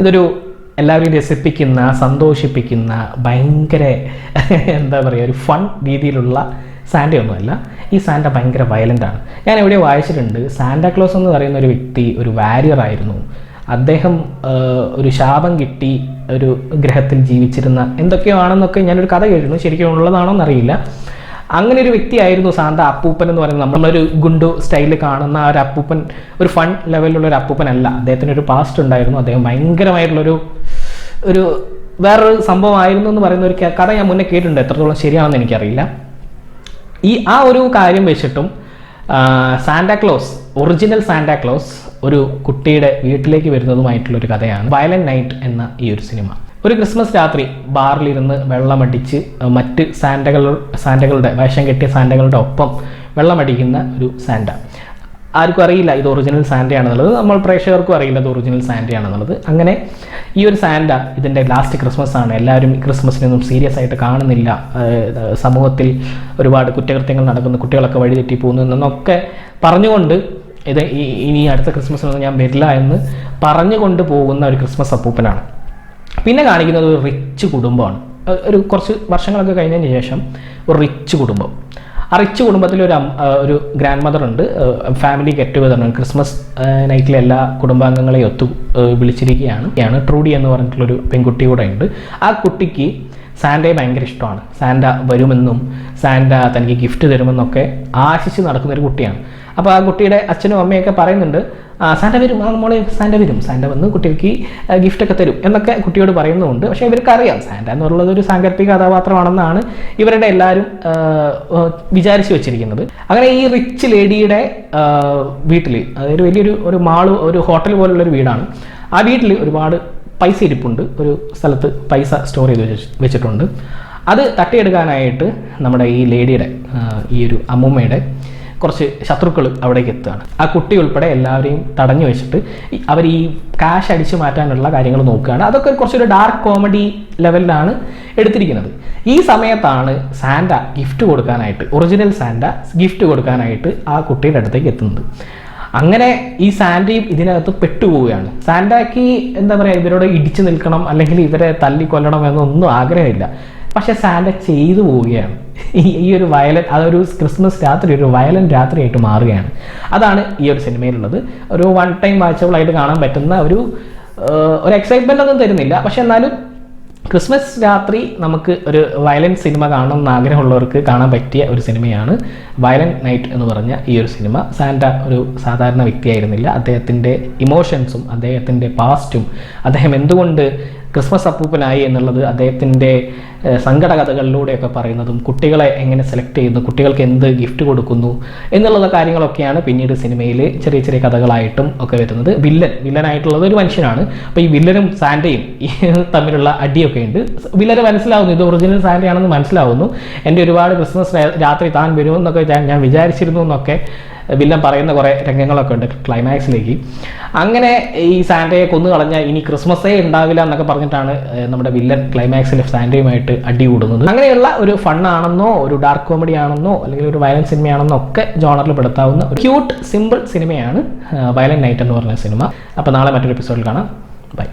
ഇതൊരു എല്ലാവരെയും രസിപ്പിക്കുന്ന സന്തോഷിപ്പിക്കുന്ന ഭയങ്കര എന്താ പറയുക ഒരു ഫൺ രീതിയിലുള്ള സാൻഡ ഒന്നുമല്ല ഈ സാൻഡ ഭയങ്കര വയലന്റ് ആണ്. ഞാൻ എവിടെയോ വായിച്ചിട്ടുണ്ട് സാൻഡാക്ലോസ് എന്ന് പറയുന്ന ഒരു വ്യക്തി ഒരു വാരിയർ ആയിരുന്നു. അദ്ദേഹം ഒരു ശാപം കിട്ടി ഒരു ഗ്രഹത്തിൽ ജീവിച്ചിരുന്ന എന്തൊക്കെയോ ആണെന്നൊക്കെ ഞാനൊരു കഥ കേട്ടിരുന്നു. ശരിക്കും ഉള്ളതാണോ എന്നറിയില്ല അങ്ങനെ ഒരു വ്യക്തിയായിരുന്നു സാന്ത അപ്പൂപ്പൻ എന്ന് പറയുന്നത്. നമ്മളൊരു ഗുണ്ടു സ്റ്റൈലിൽ കാണുന്ന ആ ഒരു അപ്പൂപ്പൻ ഒരു ഫൺ ലെവലിലുള്ള ഒരു അപ്പൂപ്പൻ അല്ല അദ്ദേഹത്തിന് ഒരു പാസ്റ്റ് ഉണ്ടായിരുന്നു. അദ്ദേഹം ഭയങ്കരമായിട്ടുള്ളൊരു ഒരു വേറൊരു സംഭവമായിരുന്നു എന്ന് പറയുന്ന ഒരു കഥ ഞാൻ മുന്നേ കേട്ടിട്ടുണ്ട്. എത്രത്തോളം ശരിയാണെന്ന് എനിക്കറിയില്ല. ഈ ആ ഒരു കാര്യം വെച്ചിട്ടും സാന്റാക്ലോസ് ഒറിജിനൽ സാന്റാക്ലോസ് ഒരു കുട്ടിയുടെ വീട്ടിലേക്ക് വരുന്നതുമായിട്ടുള്ള ഒരു കഥയാണ് വയലന്റ് നൈറ്റ് എന്ന ഈ ഒരു സിനിമ. ഒരു ക്രിസ്മസ് രാത്രി ബാറിലിരുന്ന് വെള്ളമടിച്ച് മറ്റ് സാന്റകൾ സാന്റകളുടെ വേഷം കെട്ടിയ സാന്റകളുടെ ഒപ്പം വെള്ളമടിക്കുന്ന ഒരു സാന്റ. ആർക്കും അറിയില്ല ഇത് ഒറിജിനൽ സാന്റയാണെന്നുള്ളത്. നമ്മൾ പ്രേക്ഷകർക്കും അറിയില്ല ഇത് ഒറിജിനൽ സാന്റയാണെന്നുള്ളത്. അങ്ങനെ ഈ ഒരു സാന്റ ഇതിന്റെ ലാസ്റ്റ് ക്രിസ്മസ് ആണ്. എല്ലാവരും ക്രിസ്മസിനൊന്നും സീരിയസ് ആയിട്ട് കാണുന്നില്ല. സമൂഹത്തിൽ ഒരുപാട് കുറ്റകൃത്യങ്ങൾ നടക്കുന്നു കുട്ടികളൊക്കെ വഴിതെറ്റി പോകുന്നു എന്നൊക്കെ പറഞ്ഞുകൊണ്ട് ഇത് ഇനി അടുത്ത ക്രിസ്മസിനൊന്നും ഞാൻ വരില്ല എന്ന് പറഞ്ഞുകൊണ്ട് പോകുന്ന ഒരു ക്രിസ്മസ് അപ്പൂപ്പനാണ്. പിന്നെ കാണിക്കുന്നത് ഒരു റിച്ച് കുടുംബമാണ്. ഒരു കുറച്ച് വർഷങ്ങളൊക്കെ കഴിഞ്ഞതിന് ശേഷം ഒരു റിച്ച് കുടുംബം. ആ റിച്ച് കുടുംബത്തിൽ ഒരു ഒരു ഗ്രാൻഡ് മദർ ഉണ്ട് ഫാമിലി ഗെറ്റ് ടുഗദർ ക്രിസ്മസ് നൈറ്റിലെ എല്ലാ കുടുംബാംഗങ്ങളെയും ഒത്തു വിളിച്ചിരിക്കുകയാണ്. യാണ് ട്രൂഡി എന്ന് പറഞ്ഞിട്ടുള്ളൊരു പെൺകുട്ടി കൂടെ ഉണ്ട്. ആ കുട്ടിക്ക് സാൻഡയെ ഭയങ്കര ഇഷ്ടമാണ്. സാൻഡ വരുമെന്നും സാൻഡ തനിക്ക് ഗിഫ്റ്റ് തരുമെന്നൊക്കെ ആശിച്ച് നടക്കുന്ന ഒരു കുട്ടിയാണ്. അപ്പോൾ ആ കുട്ടിയുടെ അച്ഛനും അമ്മയൊക്കെ പറയുന്നുണ്ട് "ആ, സാൻഡ വരും ആ മോളെ സാൻഡ വരും. സാൻഡ വന്ന് കുട്ടിക്ക് ഗിഫ്റ്റൊക്കെ തരും. എന്നൊക്കെ കുട്ടിയോട് പറയുന്നുമുണ്ട്. പക്ഷേ ഇവർക്ക് അറിയാം സാൻഡ എന്നുള്ളത് ഒരു സാങ്കല്പിക കഥാപാത്രമാണെന്നാണ് ഇവരുടെ എല്ലാവരും വിചാരിച്ചു വെച്ചിരിക്കുന്നത്. അങ്ങനെ ഈ റിച്ച് ലേഡിയുടെ വീട്ടിൽ അതായത് വലിയൊരു ഒരു മാൾ ഒരു ഹോട്ടൽ പോലുള്ള ഒരു വീടാണ്. ആ വീട്ടിൽ ഒരുപാട് പൈസ ഇരിപ്പുണ്ട്. ഒരു സ്ഥലത്ത് പൈസ സ്റ്റോർ ചെയ്ത് വെച്ച് വെച്ചിട്ടുണ്ട്. അത് തട്ടിയെടുക്കാനായിട്ട് നമ്മുടെ ഈ ലേഡിയുടെ ഈ ഒരു അമ്മൂമ്മയുടെ കുറച്ച് ശത്രുക്കൾ അവിടേക്ക് എത്തുകയാണ്. ആ കുട്ടി ഉൾപ്പെടെ എല്ലാവരെയും തടഞ്ഞു വെച്ചിട്ട് അവർ ഈ കാശ് അടിച്ചു മാറ്റാനുള്ള കാര്യങ്ങൾ നോക്കുകയാണ്. അതൊക്കെ കുറച്ചൊരു ഡാർക്ക് കോമഡി ലെവലിലാണ് എടുത്തിരിക്കുന്നത്. ഈ സമയത്താണ് സാന്റ ഗിഫ്റ്റ് കൊടുക്കാനായിട്ട് ഒറിജിനൽ സാന്റ ഗിഫ്റ്റ് കൊടുക്കാനായിട്ട് ആ കുട്ടിയുടെ അടുത്തേക്ക് എത്തുന്നത്. അങ്ങനെ ഈ സാന്റയും ഇതിനകത്ത് പെട്ടുപോവുകയാണ്. സാന്റയ്ക്ക് എന്താ പറയുക ഇവരോട് ഇടിച്ചു നിൽക്കണം അല്ലെങ്കിൽ ഇവരെ തല്ലിക്കൊല്ലണം എന്നൊന്നും ആഗ്രഹമില്ല. പക്ഷെ സാൻഡ ചെയ്തു പോവുകയാണ്. ഈ ഒരു വയലൻ അതൊരു ക്രിസ്മസ് രാത്രി ഒരു വയലൻ രാത്രിയായിട്ട് മാറുകയാണ്. അതാണ് ഈ ഒരു സിനിമയിലുള്ളത്. ഒരു വൺ ടൈം വാച്ചബിൾ ആയിട്ട് കാണാൻ പറ്റുന്ന ഒരു ഒരു എക്സൈറ്റ്മെന്റ് ഒന്നും തരുന്നില്ല. പക്ഷെ എന്നാലും ക്രിസ്മസ് രാത്രി നമുക്ക് ഒരു വയലൻസ് സിനിമ കാണണം എന്ന് ആഗ്രഹമുള്ളവർക്ക് കാണാൻ പറ്റിയ ഒരു സിനിമയാണ് വയലന്റ് നൈറ്റ് എന്ന് പറഞ്ഞ ഈ ഒരു സിനിമ. സാന്റ ഒരു സാധാരണ വ്യക്തിയായിരുന്നില്ല. അദ്ദേഹത്തിന്റെ ഇമോഷൻസും അദ്ദേഹത്തിന്റെ പാസ്റ്റും അദ്ദേഹം എന്തുകൊണ്ട് ക്രിസ്മസ് അപ്പൂപ്പനായി എന്നുള്ളത് അദ്ദേഹത്തിന്റെ സങ്കടകഥകളിലൂടെയൊക്കെ സങ്കട കഥകളിലൂടെയൊക്കെ പറയുന്നതും കുട്ടികളെ എങ്ങനെ സെലക്ട് ചെയ്യുന്നു കുട്ടികൾക്ക് എന്ത് ഗിഫ്റ്റ് കൊടുക്കുന്നു എന്നുള്ള കാര്യങ്ങളൊക്കെയാണ് പിന്നീട് സിനിമയിൽ ചെറിയ ചെറിയ കഥകളായിട്ടും ഒക്കെ വരുന്നത്. വില്ലൻ വില്ലനായിട്ടുള്ളത് ഒരു മനുഷ്യനാണ്. അപ്പോൾ ഈ വില്ലനും സാൻഡയും തമ്മിലുള്ള അടിയൊക്കെ ഉണ്ട്. വില്ലന് മനസ്സിലാവുന്നു. ഇത് ഒറിജിനൽ സാൻഡയാണെന്ന് മനസ്സിലാവുന്നു. എന്റെ ഒരുപാട് ക്രിസ്മസ് രാത്രി താൻ വരുമെന്നൊക്കെ ഞാൻ ഞാൻ വിചാരിച്ചിരുന്നു എന്നൊക്കെ വില്ലൻ പറയുന്ന കുറേ രംഗങ്ങളൊക്കെ ഉണ്ട് ക്ലൈമാക്സിലേക്ക്. അങ്ങനെ ഈ സാൻഡയെ കൊന്നു കളഞ്ഞാൽ ഇനി ക്രിസ്മസേ ഉണ്ടാവില്ല എന്നൊക്കെ പറഞ്ഞിട്ടാണ് നമ്മുടെ വില്ലൻ ക്ലൈമാക്സിൽ സാൻഡയുമായിട്ട് അടി കൂടുന്നത് അങ്ങനെയുള്ള ഒരു ഫണ്ണാണെന്നോ ഒരു ഡാർക്ക് കോമഡി ആണെന്നോ അല്ലെങ്കിൽ ഒരു വയലൻസ് സിനിമയാണെന്നോ ഒക്കെ ജോണറിൽ പെടുത്താവുന്ന ഒരു ക്യൂട്ട് സിമ്പിൾ സിനിമയാണ് വയലൻ നൈറ്റ് എന്ന് പറഞ്ഞ സിനിമ. അപ്പോൾ നാളെ മറ്റൊരു എപ്പിസോഡിൽ കാണാം. ബൈ